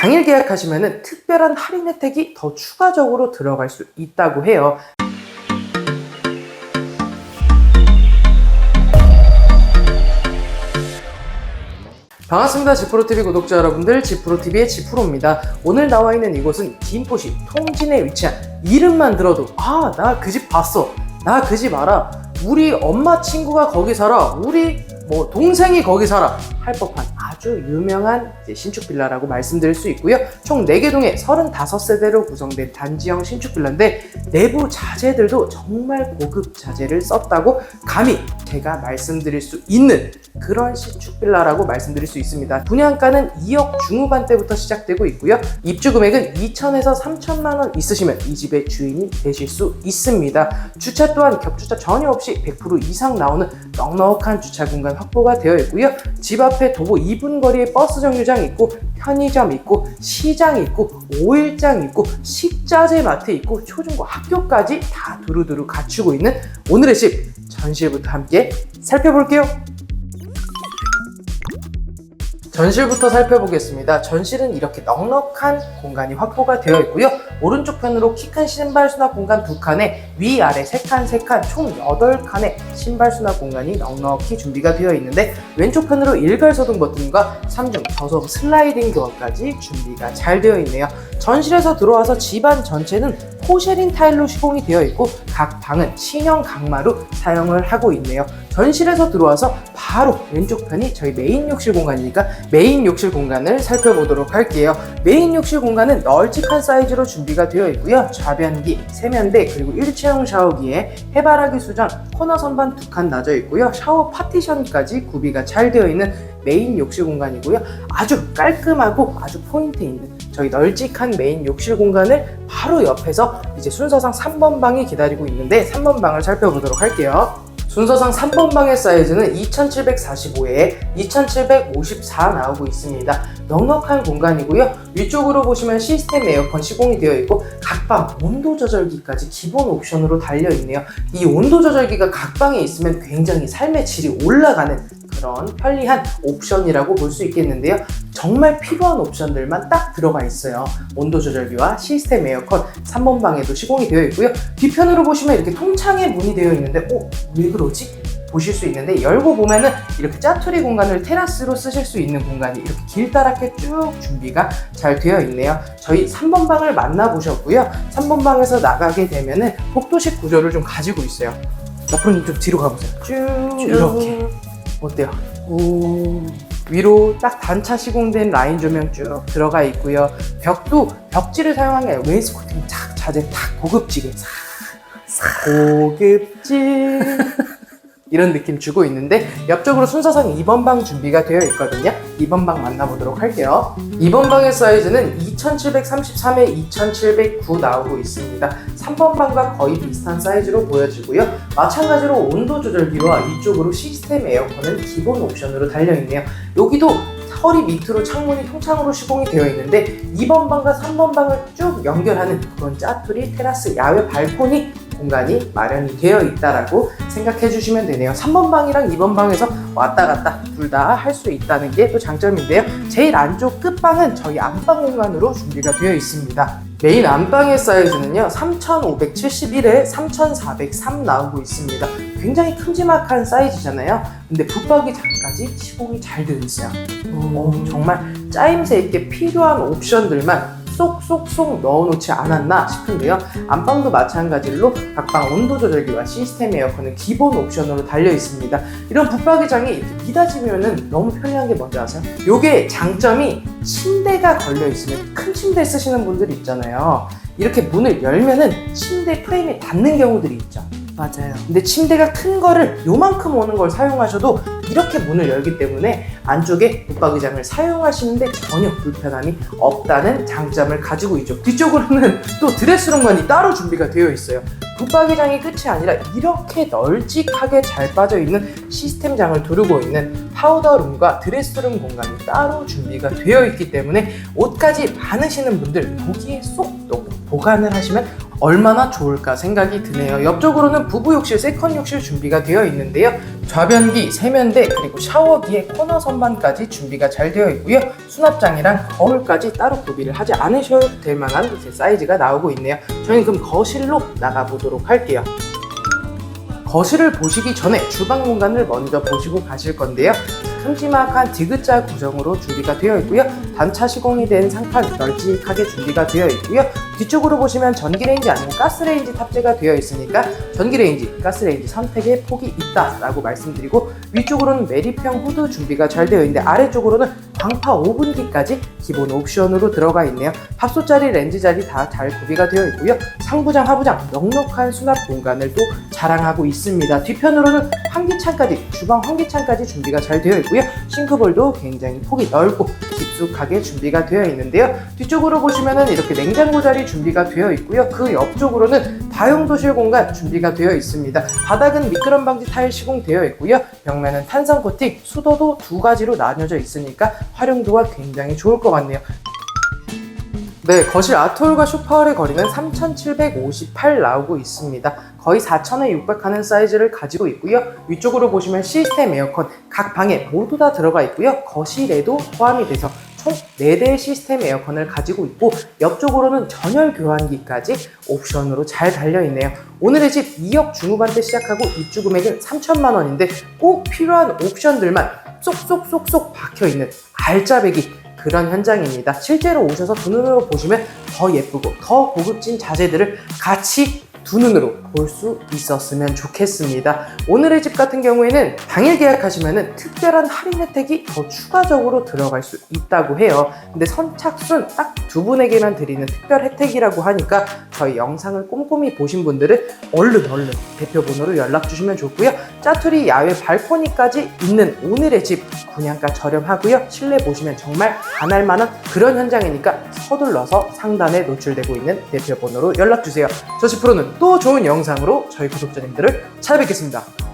당일 계약하시면 특별한 할인 혜택이 더 추가적으로 들어갈 수 있다고 해요. 반갑습니다. 지프로TV 구독자 여러분들, 지프로TV의 지프로입니다. 오늘 나와 있는 이곳은 김포시 통진에 위치한 이름만 들어도 아, 나 그 집 봤어. 나 그 집 알아. 우리 엄마 친구가 거기 살아. 우리 뭐 동생이 거기 살아. 할 법한 아주 유명한 신축 빌라라고 말씀드릴 수 있고요. 총 4개 동에 35세대로 구성된 단지형 신축 빌라인데 내부 자재들도 정말 고급 자재를 썼다고 감히 제가 말씀드릴 수 있는 그런 신축 빌라라고 말씀드릴 수 있습니다. 분양가는 2억 중후반대부터 시작되고 있고요. 입주 금액은 2천에서 3천만 원 있으시면 이 집의 주인이 되실 수 있습니다. 주차 또한 격주차 전혀 없이 100% 이상 나오는 넉넉한 주차 공간 확보가 되어 있고요. 집 앞에 도보 2분 거리에 버스 정류장 있고 편의점 있고 시장 있고 오일장 있고 식자재 마트 있고 초중고 학교까지 다 두루두루 갖추고 있는 오늘의 집 전시회부터 함께 살펴볼게요. 전실부터 살펴보겠습니다. 전실은 이렇게 넉넉한 공간이 확보가 되어 있고요. 오른쪽 편으로 키 큰 신발 수납 공간 두 칸에 위아래 세 칸, 세 칸, 총 8칸의 신발 수납 공간이 넉넉히 준비가 되어 있는데 왼쪽 편으로 일괄 소등 버튼과 3중 저속 슬라이딩 도어까지 준비가 잘 되어 있네요. 전실에서 들어와서 집안 전체는 포쉐린 타일로 시공이 되어 있고 각 방은 신형 강마루 사용을 하고 있네요. 전실에서 들어와서 바로 왼쪽 편이 저희 메인 욕실 공간이니까 메인 욕실 공간을 살펴보도록 할게요. 메인 욕실 공간은 널찍한 사이즈로 준비가 되어 있고요. 좌변기, 세면대, 그리고 일체형 샤워기에 해바라기 수전, 코너 선반 두칸 나져 있고요. 샤워 파티션까지 구비가 잘 되어 있는 메인 욕실 공간이고요. 아주 깔끔하고 아주 포인트 있는 저희 널찍한 메인 욕실 공간을 바로 옆에서 이제 순서상 3번 방이 기다리고 있는데 3번 방을 살펴보도록 할게요. 순서상 3번 방의 사이즈는 2745에 2754 나오고 있습니다. 넉넉한 공간이고요. 위쪽으로 보시면 시스템 에어컨 시공이 되어 있고 각방 온도 조절기까지 기본 옵션으로 달려 있네요. 이 온도 조절기가 각 방에 있으면 굉장히 삶의 질이 올라가는 그런 편리한 옵션이라고 볼 수 있겠는데요. 정말 필요한 옵션들만 딱 들어가 있어요. 온도 조절기와 시스템 에어컨 3번 방에도 시공이 되어 있고요. 뒤편으로 보시면 이렇게 통창의 문이 되어 있는데 어? 왜 그러지? 보실 수 있는데 열고 보면은 이렇게 짜투리 공간을 테라스로 쓰실 수 있는 공간이 이렇게 길다랗게 쭉 준비가 잘 되어 있네요. 저희 3번 방을 만나보셨고요. 3번 방에서 나가게 되면은 복도식 구조를 좀 가지고 있어요. 앞으로 좀 뒤로 가보세요. 쭉 이렇게 어때요? 오 위로 딱 단차 시공된 라인 조명 쭉 들어가 있고요. 벽도 벽지를 사용한 게 아니라 웨이스코팅 탁 자재 탁 고급지게 싹, 싹 고급지 이런 느낌 주고 있는데 옆쪽으로 순서상 2번 방 준비가 되어 있거든요. 2번 방 만나보도록 할게요. 2번 방의 사이즈는 2733에 2709 나오고 있습니다. 3번 방과 거의 비슷한 사이즈로 보여지고요. 마찬가지로 온도 조절기와 이쪽으로 시스템 에어컨은 기본 옵션으로 달려있네요. 여기도 허리 밑으로 창문이 통창으로 시공이 되어 있는데 2번 방과 3번 방을 쭉 연결하는 그런 짜투리 테라스 야외 발코니 공간이 마련이 되어 있다라고 생각해 주시면 되네요. 3번 방이랑 2번 방에서 왔다 갔다 둘 다 할 수 있다는 게 또 장점인데요. 제일 안쪽 끝방은 저희 안방 공간으로 준비가 되어 있습니다. 메인 안방의 사이즈는요 3571에 3403 나오고 있습니다. 굉장히 큼지막한 사이즈잖아요. 근데 붙박이 장까지 시공이 잘 되어 있어요. 어, 정말 짜임새 있게 필요한 옵션들만 쏙쏙쏙 넣어놓지 않았나 싶은데요. 안방도 마찬가지로 각방 온도 조절기와 시스템 에어컨은 기본 옵션으로 달려 있습니다. 이런 붙박이장이 이렇게 미닫이면은 너무 편리한 게 뭔지 아세요? 요게 장점이 침대가 걸려 있으면 큰 침대 쓰시는 분들이 있잖아요. 이렇게 문을 열면은 침대 프레임이 닿는 경우들이 있죠. 맞아요. 근데 침대가 큰 거를 요만큼 오는 걸 사용하셔도 이렇게 문을 열기 때문에 안쪽에 붙박이장을 사용하시는데 전혀 불편함이 없다는 장점을 가지고 있죠. 뒤쪽으로는 또 드레스룸관이 따로 준비가 되어 있어요. 붙박이장이 끝이 아니라 이렇게 널찍하게 잘 빠져 있는 시스템장을 두르고 있는 파우더룸과 드레스룸 공간이 따로 준비가 되어 있기 때문에 옷까지 많으시는 분들 여기에 쏙 넣고 보관을 하시면 얼마나 좋을까 생각이 드네요. 옆쪽으로는 부부 욕실, 세컨 욕실 준비가 되어 있는데요. 좌변기, 세면대, 그리고 샤워기에 코너 선반까지 준비가 잘 되어 있고요. 수납장이랑 거울까지 따로 구비를 하지 않으셔도 될 만한 사이즈가 나오고 있네요. 저희는 그럼 거실로 나가보도록 할게요. 거실을 보시기 전에 주방 공간을 먼저 보시고 가실 건데요. 큼지막한 디귿자 구성으로 준비가 되어 있고요. 단차 시공이 된 상판 널찍하게 준비가 되어 있고요. 뒤쪽으로 보시면 전기레인지 아니면 가스레인지 탑재가 되어 있으니까 전기레인지, 가스레인지 선택의 폭이 있다라고 말씀드리고 위쪽으로는 매립형 후드 준비가 잘 되어 있는데 아래쪽으로는 광파 오븐기까지 기본 옵션으로 들어가 있네요. 밥솥자리, 렌즈 자리 다 잘 구비가 되어 있고요. 상부장, 하부장 넉넉한 수납 공간을 또 자랑하고 있습니다. 뒤편으로는 환기창까지, 주방 환기창까지 준비가 잘 되어 있고요. 싱크볼도 굉장히 폭이 넓고 깊숙하게 준비가 되어 있는데요. 뒤쪽으로 보시면은 이렇게 냉장고 자리 준비가 되어 있고요. 그 옆쪽으로는 다용 도실 공간 준비가 되어 있습니다. 바닥은 미끄럼 방지 타일 시공되어 있고요. 벽면은 탄성 코팅, 수도도 두 가지로 나뉘어져 있으니까 활용도가 굉장히 좋을 것 같네요. 네, 거실 아트홀과 쇼파월의 거리는 3,758 나오고 있습니다. 거의 4,000에 육박하는 사이즈를 가지고 있고요. 위쪽으로 보시면 시스템 에어컨 각 방에 모두 다 들어가 있고요. 거실에도 포함이 돼서 총 4대의 시스템 에어컨을 가지고 있고 옆쪽으로는 전열 교환기까지 옵션으로 잘 달려있네요. 오늘의 집 2억 중후반대 시작하고 입주 금액은 3천만 원인데 꼭 필요한 옵션들만 쏙쏙쏙쏙 박혀있는 알짜배기 그런 현장입니다. 실제로 오셔서 두 눈으로 보시면 더 예쁘고 더 고급진 자재들을 같이 두 눈으로 볼 수 있었으면 좋겠습니다. 오늘의 집 같은 경우에는 당일 계약하시면 특별한 할인 혜택이 더 추가적으로 들어갈 수 있다고 해요. 근데 선착순 딱 두 분에게만 드리는 특별 혜택이라고 하니까 저희 영상을 꼼꼼히 보신 분들은 얼른 얼른 대표 번호로 연락 주시면 좋고요. 짜투리 야외 발코니까지 있는 오늘의 집 분양가 저렴하고요. 실내 보시면 정말 반할 만한 그런 현장이니까 서둘러서 상단에 노출되고 있는 대표 번호로 연락 주세요. 저시 프로는 또 좋은 영상으로 저희 구독자님들을 찾아뵙겠습니다.